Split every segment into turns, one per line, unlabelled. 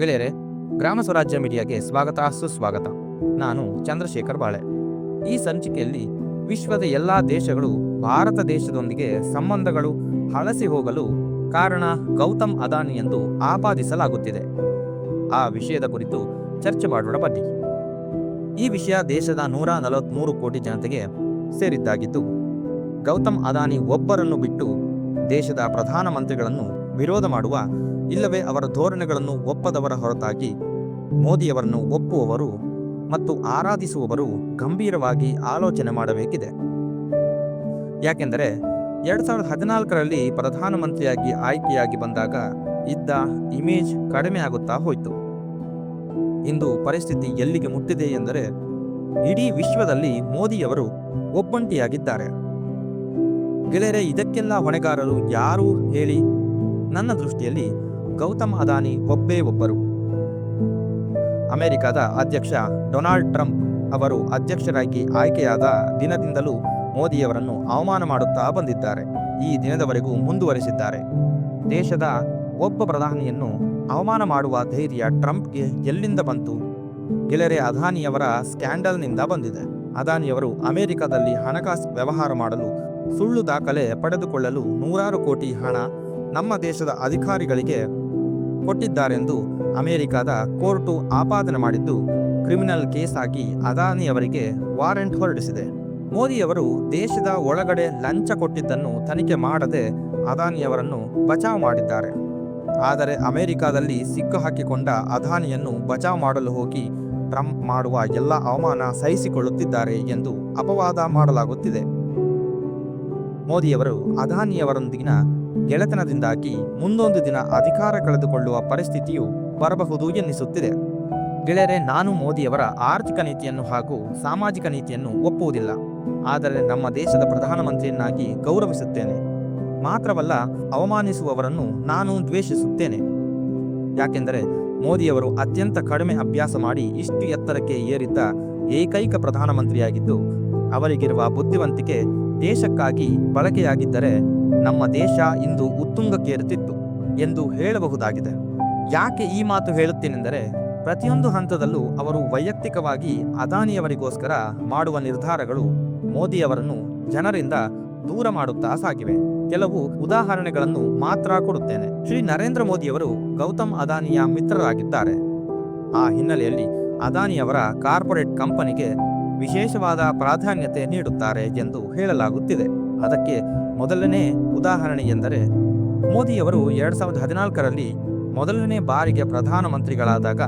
ಗೆಳೆಯರೆ, ಗ್ರಾಮ ಸ್ವರಾಜ್ಯ ಮೀಡಿಯಾಗೆ ಸ್ವಾಗತ, ಸುಸ್ವಾಗತ. ನಾನು ಚಂದ್ರಶೇಖರ್ ಬಾಳೆ. ಈ ಸಂಚಿಕೆಯಲ್ಲಿ ವಿಶ್ವದ ಎಲ್ಲ ದೇಶಗಳು ಭಾರತ ದೇಶದೊಂದಿಗೆ ಸಂಬಂಧಗಳು ಹಳಸಿ ಹೋಗಲು ಕಾರಣ ಗೌತಮ್ ಅದಾನಿ ಎಂದು ಆಪಾದಿಸಲಾಗುತ್ತಿದೆ. ಆ ವಿಷಯದ ಕುರಿತು ಚರ್ಚೆ ಮಾಡೋಣ ಬನ್ನಿ. ಈ ವಿಷಯ ದೇಶದ ನೂರ ನಲವತ್ತ್ಮೂರು ಕೋಟಿ ಜನತೆಗೆ ಸೇರಿದ್ದಾಗಿದ್ದು, ಗೌತಮ್ ಅದಾನಿ ಒಬ್ಬರನ್ನು ಬಿಟ್ಟು ದೇಶದ ಪ್ರಧಾನಮಂತ್ರಿಗಳನ್ನು ವಿರೋಧ ಮಾಡುವ ಇಲ್ಲವೇ ಅವರ ಧೋರಣೆಗಳನ್ನು ಒಪ್ಪದವರ ಹೊರತಾಗಿ ಮೋದಿಯವರನ್ನು ಒಪ್ಪುವವರು ಮತ್ತು ಆರಾಧಿಸುವವರು ಗಂಭೀರವಾಗಿ ಆಲೋಚನೆ ಮಾಡಬೇಕಿದೆ. ಯಾಕೆಂದರೆ ಎರಡು ಸಾವಿರದ ಹದಿನಾಲ್ಕರಲ್ಲಿ ಪ್ರಧಾನಮಂತ್ರಿಯಾಗಿ ಆಯ್ಕೆಯಾಗಿ ಬಂದಾಗ ಇದ್ದ ಇಮೇಜ್ ಕಡಿಮೆ ಆಗುತ್ತಾ ಹೋಯಿತು. ಇಂದು ಪರಿಸ್ಥಿತಿ ಎಲ್ಲಿಗೆ ಮುಟ್ಟಿದೆ ಎಂದರೆ ಇಡೀ ವಿಶ್ವದಲ್ಲಿ ಮೋದಿಯವರು ಒಬ್ಬಂಟಿಯಾಗಿದ್ದಾರೆ. ಗೆಳೆಯರೆ, ಇದಕ್ಕೆಲ್ಲ ಹೊಣೆಗಾರರು ಯಾರು ಹೇಳಿ? ನನ್ನ ದೃಷ್ಟಿಯಲ್ಲಿ ಗೌತಮ್ ಅದಾನಿ ಒಬ್ಬೇ ಒಬ್ಬರು. ಅಮೆರಿಕದ ಅಧ್ಯಕ್ಷ ಡೊನಾಲ್ಡ್ ಟ್ರಂಪ್ ಅವರು ಅಧ್ಯಕ್ಷರಾಗಿ ಆಯ್ಕೆಯಾದ ದಿನದಿಂದಲೂ ಮೋದಿಯವರನ್ನು ಅವಮಾನ ಮಾಡುತ್ತಾ ಬಂದಿದ್ದಾರೆ. ಈ ದಿನದವರೆಗೂ ಮುಂದುವರೆಸಿದ್ದಾರೆ. ದೇಶದ ಒಬ್ಬ ಪ್ರಧಾನಿಯನ್ನು ಅವಮಾನ ಮಾಡುವ ಧೈರ್ಯ ಟ್ರಂಪ್ಗೆ ಎಲ್ಲಿಂದ ಬಂತು? ಗೆಳೆರೆ ಅದಾನಿಯವರ ಸ್ಕ್ಯಾಂಡಲ್ನಿಂದ ಬಂದಿದೆ. ಅದಾನಿಯವರು ಅಮೆರಿಕದಲ್ಲಿ ಹಣಕಾಸು ವ್ಯವಹಾರ ಮಾಡಲು, ಸುಳ್ಳು ದಾಖಲೆ ಪಡೆದುಕೊಳ್ಳಲು ನೂರಾರು ಕೋಟಿ ಹಣ ನಮ್ಮ ದೇಶದ ಅಧಿಕಾರಿಗಳಿಗೆ ಕೊಟ್ಟಿದ್ದಾರೆಂದು ಅಮೆರಿಕದ ಕೋರ್ಟು ಆಪಾದನೆ ಮಾಡಿದ್ದು ಕ್ರಿಮಿನಲ್ ಕೇಸ್ ಆಗಿ ಅದಾನಿ ಅವರಿಗೆ ವಾರೆಂಟ್ ಹೊರಡಿಸಿದೆ. ಮೋದಿಯವರು ದೇಶದ ಒಳಗಡೆ ಲಂಚ ಕೊಟ್ಟಿದ್ದನ್ನು ತನಿಖೆ ಮಾಡದೆ ಅದಾನಿಯವರನ್ನು ಬಚಾವ್ ಮಾಡಿದ್ದಾರೆ. ಆದರೆ ಅಮೆರಿಕದಲ್ಲಿ ಸಿಕ್ಕು ಹಾಕಿಕೊಂಡ ಅದಾನಿಯನ್ನು ಬಚಾವ್ ಮಾಡಲು ಹೋಗಿ ಟ್ರಂಪ್ ಮಾಡುವ ಎಲ್ಲ ಅವಮಾನ ಸಹಿಸಿಕೊಳ್ಳುತ್ತಿದ್ದಾರೆ ಎಂದು ಅಪವಾದ ಮಾಡಲಾಗುತ್ತಿದೆ. ಮೋದಿಯವರು ಅದಾನಿಯವರೊಂದಿಗಿನ ಗೆಳೆತನದಿಂದಾಗಿ ಮುಂದೊಂದು ದಿನ ಅಧಿಕಾರ ಕಳೆದುಕೊಳ್ಳುವ ಪರಿಸ್ಥಿತಿಯು ಬರಬಹುದು ಎನ್ನಿಸುತ್ತಿದೆ. ಗೆಳೆಯರೆ, ನಾನು ಮೋದಿಯವರ ಆರ್ಥಿಕ ನೀತಿಯನ್ನು ಹಾಗೂ ಸಾಮಾಜಿಕ ನೀತಿಯನ್ನು ಒಪ್ಪುವುದಿಲ್ಲ. ಆದರೆ ನಮ್ಮ ದೇಶದ ಪ್ರಧಾನಮಂತ್ರಿಯನ್ನಾಗಿ ಗೌರವಿಸುತ್ತೇನೆ. ಮಾತ್ರವಲ್ಲ, ಅವಮಾನಿಸುವವರನ್ನು ನಾನು ದ್ವೇಷಿಸುತ್ತೇನೆ. ಯಾಕೆಂದರೆ, ಮೋದಿಯವರು ಅತ್ಯಂತ ಕಡಿಮೆ ಅಭ್ಯಾಸ ಮಾಡಿ ಇಷ್ಟು ಎತ್ತರಕ್ಕೆ ಏರಿದ್ದ ಏಕೈಕ ಪ್ರಧಾನಮಂತ್ರಿಯಾಗಿದ್ದು, ಅವರಿಗಿರುವ ಬುದ್ಧಿವಂತಿಕೆ ದೇಶಕ್ಕಾಗಿ ಬಳಕೆಯಾಗಿದ್ದರೆ ನಮ್ಮ ದೇಶ ಇಂದು ಉತ್ತುಂಗಕ್ಕೇರುತ್ತಿತ್ತು ಎಂದು ಹೇಳಬಹುದಾಗಿದೆ. ಯಾಕೆ ಈ ಮಾತು ಹೇಳುತ್ತೇನೆಂದರೆ, ಪ್ರತಿಯೊಂದು ಹಂತದಲ್ಲೂ ಅವರು ವೈಯಕ್ತಿಕವಾಗಿ ಅದಾನಿಯವರಿಗೋಸ್ಕರ ಮಾಡುವ ನಿರ್ಧಾರಗಳು ಮೋದಿಯವರನ್ನು ಜನರಿಂದ ದೂರ ಮಾಡುತ್ತಾ ಸಾಗಿವೆ. ಕೆಲವು ಉದಾಹರಣೆಗಳನ್ನು ಮಾತ್ರ ಕೊಡುತ್ತೇನೆ. ಶ್ರೀ ನರೇಂದ್ರ ಮೋದಿಯವರು ಗೌತಮ್ ಅದಾನಿಯ ಮಿತ್ರರಾಗಿದ್ದಾರೆ. ಆ ಹಿನ್ನೆಲೆಯಲ್ಲಿ ಅದಾನಿಯವರ ಕಾರ್ಪೊರೇಟ್ ಕಂಪನಿಗೆ ವಿಶೇಷವಾದ ಪ್ರಾಧಾನ್ಯತೆ ನೀಡುತ್ತಾರೆ ಎಂದು ಹೇಳಲಾಗುತ್ತಿದೆ. ಅದಕ್ಕೆ ಮೊದಲನೇ ಉದಾಹರಣೆ ಎಂದರೆ ಮೋದಿಯವರು ಎರಡು ಸಾವಿರದ ಹದಿನಾಲ್ಕರಲ್ಲಿ ಮೊದಲನೇ ಬಾರಿಗೆ ಪ್ರಧಾನಮಂತ್ರಿಗಳಾದಾಗ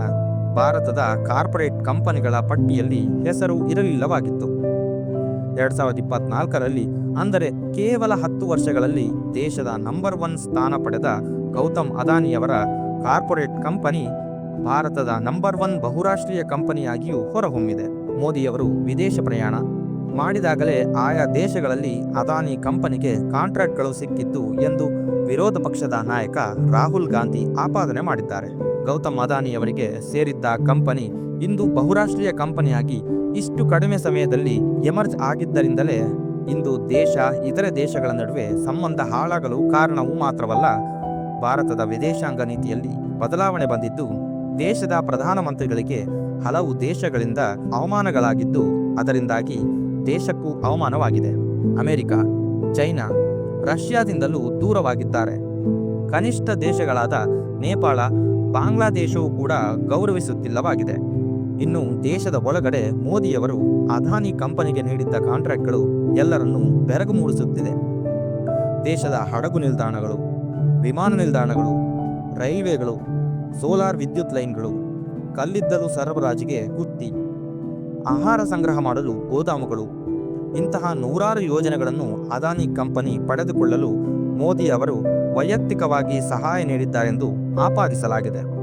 ಭಾರತದ ಕಾರ್ಪೊರೇಟ್ ಕಂಪನಿಗಳ ಪಟ್ಟಿಯಲ್ಲಿ ಹೆಸರು ಇರಲಿಲ್ಲವಾಗಿತ್ತು. ಎರಡು ಸಾವಿರದ ಇಪ್ಪತ್ನಾಲ್ಕರಲ್ಲಿ ಅಂದರೆ ಕೇವಲ ಹತ್ತು ವರ್ಷಗಳಲ್ಲಿ ದೇಶದ ನಂಬರ್ ಒನ್ ಸ್ಥಾನ ಪಡೆದ ಗೌತಮ್ ಅದಾನಿಯವರ ಕಾರ್ಪೊರೇಟ್ ಕಂಪನಿ ಭಾರತದ ನಂಬರ್ ಒನ್ ಬಹುರಾಷ್ಟ್ರೀಯ ಕಂಪನಿಯಾಗಿಯೂ ಹೊರಹೊಮ್ಮಿದೆ. ಮೋದಿಯವರು ವಿದೇಶ ಪ್ರಯಾಣ ಮಾಡಿದಾಗಲೇ ಆಯಾ ದೇಶಗಳಲ್ಲಿ ಅದಾನಿ ಕಂಪನಿಗೆ ಕಾಂಟ್ರಾಕ್ಟ್ಗಳು ಸಿಕ್ಕಿದ್ದು ಎಂದು ವಿರೋಧ ಪಕ್ಷದ ನಾಯಕ ರಾಹುಲ್ ಗಾಂಧಿ ಆಪಾದನೆ ಮಾಡಿದ್ದಾರೆ. ಗೌತಮ್ ಅದಾನಿಯವರಿಗೆ ಸೇರಿದ್ದ ಕಂಪನಿ ಇಂದು ಬಹುರಾಷ್ಟ್ರೀಯ ಕಂಪನಿಯಾಗಿ ಇಷ್ಟು ಕಡಿಮೆ ಸಮಯದಲ್ಲಿ ಎಮರ್ಜ್ ಆಗಿದ್ದರಿಂದಲೇ ಇಂದು ದೇಶ ಇತರೆ ದೇಶಗಳ ನಡುವೆ ಸಂಬಂಧ ಹಾಳಾಗಲು ಕಾರಣವೂ ಮಾತ್ರವಲ್ಲ, ಭಾರತದ ವಿದೇಶಾಂಗ ನೀತಿಯಲ್ಲಿ ಬದಲಾವಣೆ ಬಂದಿದ್ದು, ದೇಶದ ಪ್ರಧಾನಮಂತ್ರಿಗಳಿಗೆ ಹಲವು ದೇಶಗಳಿಂದ ಅವಮಾನಗಳಾಗಿದ್ದು, ಅದರಿಂದಾಗಿ ದೇಶಕ್ಕೂ ಅವಮಾನವಾಗಿದೆ. America, China, ರಷ್ಯಾದಿಂದಲೂ ದೂರವಾಗಿದ್ದಾರೆ. ಕನಿಷ್ಠ ದೇಶಗಳಾದ ನೇಪಾಳ, ಬಾಂಗ್ಲಾದೇಶವೂ ಕೂಡ ಗೌರವಿಸುತ್ತಿಲ್ಲವಾಗಿದೆ. ಇನ್ನು ದೇಶದ ಒಳಗಡೆ ಮೋದಿಯವರು ಅದಾನಿ ಕಂಪನಿಗೆ ನೀಡಿದ್ದ ಕಾಂಟ್ರಾಕ್ಟ್ಗಳು ಎಲ್ಲರನ್ನೂ ಬೆರಗು ಮೂಡಿಸುತ್ತಿದೆ. ದೇಶದ ಹಡಗು ನಿಲ್ದಾಣಗಳು, ವಿಮಾನ ನಿಲ್ದಾಣಗಳು, ರೈಲ್ವೆಗಳು, ಸೋಲಾರ್ ವಿದ್ಯುತ್ ಲೈನ್ಗಳು, ಕಲ್ಲಿದ್ದಲು ಸರಬರಾಜಿಗೆ ಗುತ್ತಿ. ಆಹಾರ ಸಂಗ್ರಹ ಮಾಡಲು ಗೋದಾಮುಗಳು. ಇಂತಹ ನೂರಾರು ಯೋಜನೆಗಳನ್ನು ಅದಾನಿ ಕಂಪನಿ ಪಡೆದುಕೊಳ್ಳಲು ಮೋದಿ ಅವರು ವೈಯಕ್ತಿಕವಾಗಿ ಸಹಾಯ ನೀಡಿದ್ದಾರೆಂದು ಆಪಾದಿಸಲಾಗಿದೆ.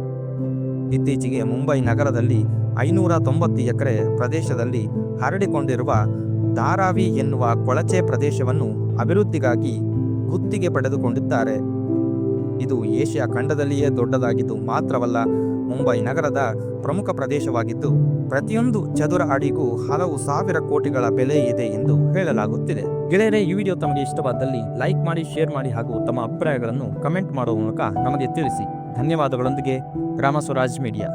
ಇತ್ತೀಚೆಗೆ ಮುಂಬೈ ನಗರದಲ್ಲಿ ಐನೂರ ತೊಂಬತ್ತು ಎಕರೆ ಪ್ರದೇಶದಲ್ಲಿ ಹರಡಿಕೊಂಡಿರುವ ಧಾರಾವಿ ಎನ್ನುವ ಕೊಳಚೆ ಪ್ರದೇಶವನ್ನು ಅಭಿವೃದ್ಧಿಗಾಗಿ ಗುತ್ತಿಗೆ ಪಡೆದುಕೊಂಡಿದ್ದಾರೆ. ಇದು ಏಷ್ಯಾ ಖಂಡದಲ್ಲಿಯೇ ದೊಡ್ಡದಾಗಿದ್ದು ಮಾತ್ರವಲ್ಲ ಮುಂಬೈ ನಗರದ ಪ್ರಮುಖ ಪ್ರದೇಶವಾಗಿದ್ದು, ಪ್ರತಿಯೊಂದು ಚದುರ ಅಡಿಗೂ ಹಲವು ಸಾವಿರ ಕೋಟಿಗಳ ಬೆಲೆ ಇದೆ ಎಂದು ಹೇಳಲಾಗುತ್ತಿದೆ. ಗೆಳೆಯರೇ, ಈ ವಿಡಿಯೋ ತಮಗೆ ಇಷ್ಟವಾದಲ್ಲಿ ಲೈಕ್ ಮಾಡಿ, ಶೇರ್ ಮಾಡಿ ಹಾಗೂ ತಮ್ಮ ಅಭಿಪ್ರಾಯಗಳನ್ನು ಕಮೆಂಟ್ ಮಾಡುವ ಮೂಲಕ ನಮಗೆ ತಿಳಿಸಿ. ಧನ್ಯವಾದಗಳೊಂದಿಗೆ ಗ್ರಾಮ ಸ್ವರಾಜ್ ಮೀಡಿಯಾ.